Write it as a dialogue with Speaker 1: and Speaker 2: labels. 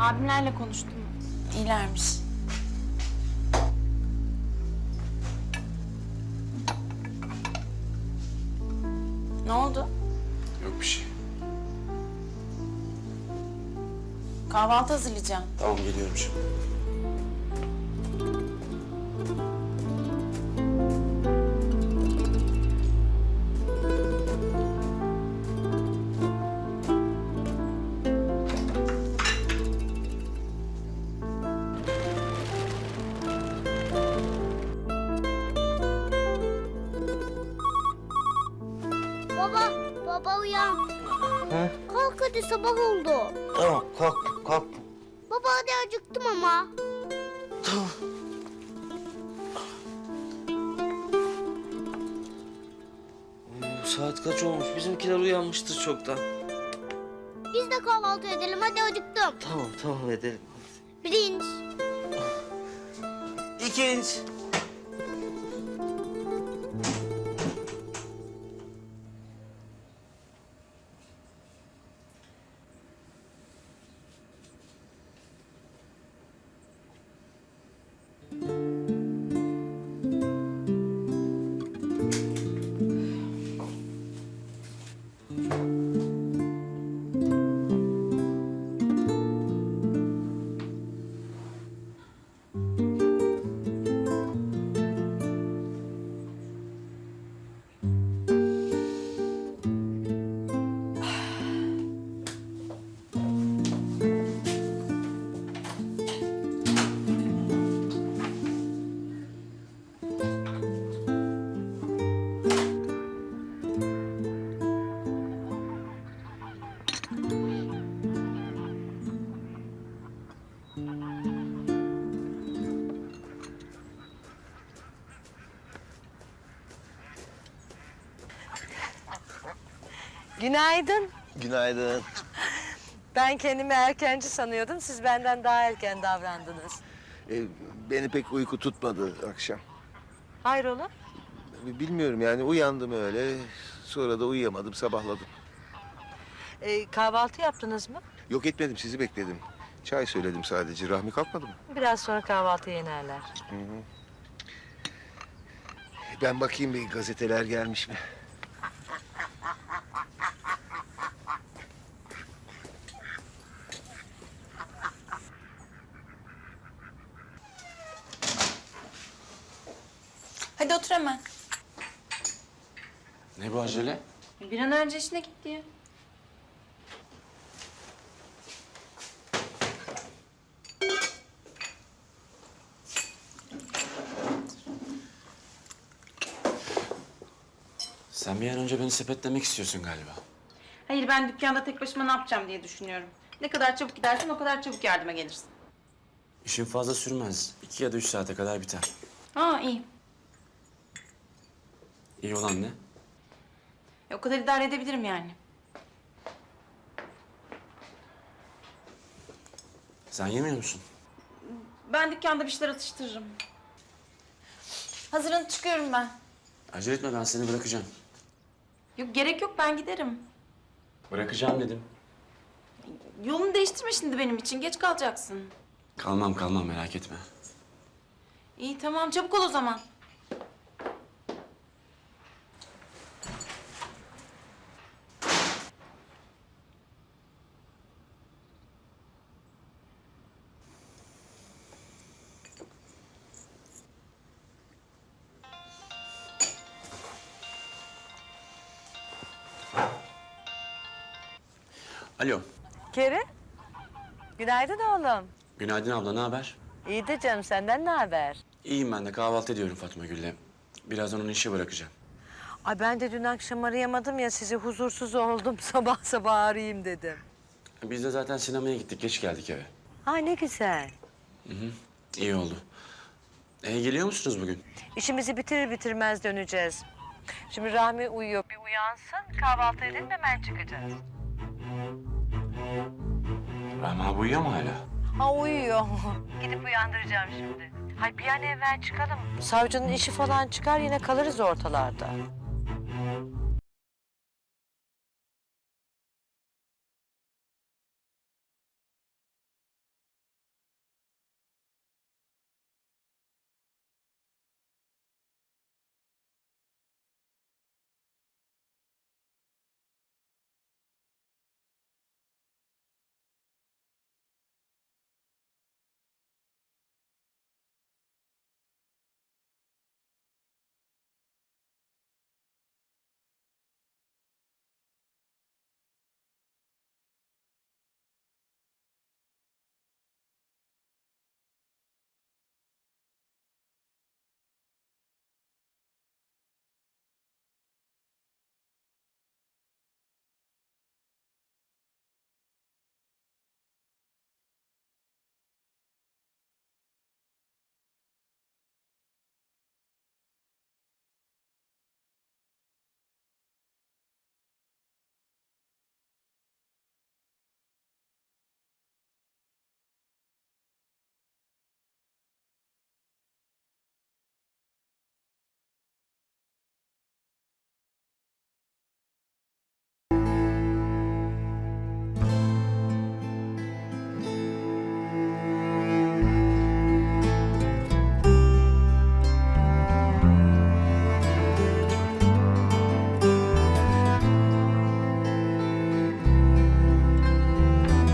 Speaker 1: Abimlerle konuştum. İyilermiş. Ne oldu?
Speaker 2: Yok bir şey.
Speaker 1: Kahvaltı hazırlayacağım.
Speaker 2: Tamam geliyorum şimdi.
Speaker 3: Baba uyan. Kalk hadi sabah oldu.
Speaker 4: Tamam kalktım kalktım.
Speaker 3: Baba hadi acıktım ama.
Speaker 4: Bu saat kaç olmuş? Bizimkiler uyanmıştır çoktan.
Speaker 3: Biz de kahvaltı edelim hadi acıktım.
Speaker 4: Tamam tamam edelim.
Speaker 3: Pirinç.
Speaker 4: İkinci.
Speaker 5: Günaydın.
Speaker 4: Günaydın.
Speaker 5: Ben kendimi erkenci sanıyordum. Siz benden daha erken davrandınız.
Speaker 6: E, beni pek uyku tutmadı akşam.
Speaker 5: Hayrola?
Speaker 6: Bilmiyorum yani uyandım öyle. Sonra da uyuyamadım, sabahladım.
Speaker 5: Ee, kahvaltı yaptınız mı?
Speaker 6: Yok etmedim, sizi bekledim. Çay söyledim sadece. Rahmi kalkmadı mı?
Speaker 5: Biraz sonra kahvaltı yenerler.
Speaker 6: Ben bakayım bir gazeteler gelmiş mi?
Speaker 1: Hadi otur hemen.
Speaker 2: Ne bu acele?
Speaker 1: Bir an önce işine git diye.
Speaker 2: Sen bir an önce beni sepetlemek istiyorsun galiba.
Speaker 1: Hayır ben dükkanda tek başıma ne yapacağım diye düşünüyorum. Ne kadar çabuk gidersen o kadar çabuk yardıma gelirsin.
Speaker 2: İşin fazla sürmez. İki ya da üç saate kadar biter.
Speaker 1: Aa iyi.
Speaker 2: İyi olan ne?
Speaker 1: E, o kadar idare edebilirim yani.
Speaker 2: Sen yemiyor musun?
Speaker 1: Ben dükkanda bir şeyler atıştırırım. Hazırlanıp çıkıyorum ben.
Speaker 2: Acele etme ben seni bırakacağım.
Speaker 1: Yok gerek yok ben giderim.
Speaker 2: Bırakacağım dedim.
Speaker 1: Yolunu değiştirme şimdi benim için. Geç kalacaksın.
Speaker 2: Kalmam kalmam merak etme.
Speaker 1: İyi tamam çabuk ol o zaman.
Speaker 2: Alo.
Speaker 5: Kere? Günaydın oğlum.
Speaker 2: Günaydın abla ne haber?
Speaker 5: İyi de canım senden ne haber?
Speaker 2: İyiyim ben de kahvaltı ediyorum Fatma Gül'le. Birazdan onu işe bırakacağım.
Speaker 5: Ay ben de dün akşam arayamadım ya sizi huzursuz oldum. Sabah sabah arayayım dedim.
Speaker 2: Biz de zaten sinemaya gittik geç geldik eve.
Speaker 5: Ha ne güzel.
Speaker 2: İyi oldu. E, geliyor musunuz bugün?
Speaker 5: İşimizi bitirir bitirmez döneceğiz. Şimdi Rahmi uyuyor. Bir uyansın kahvaltı edelim hemen çıkacağız.
Speaker 2: Rahmi abi uyuyor mu hala?
Speaker 5: Ha uyuyor. Gidip uyandıracağım şimdi. Hay bir an evvel çıkalım. Savcının işi falan çıkar yine kalırız ortalarda.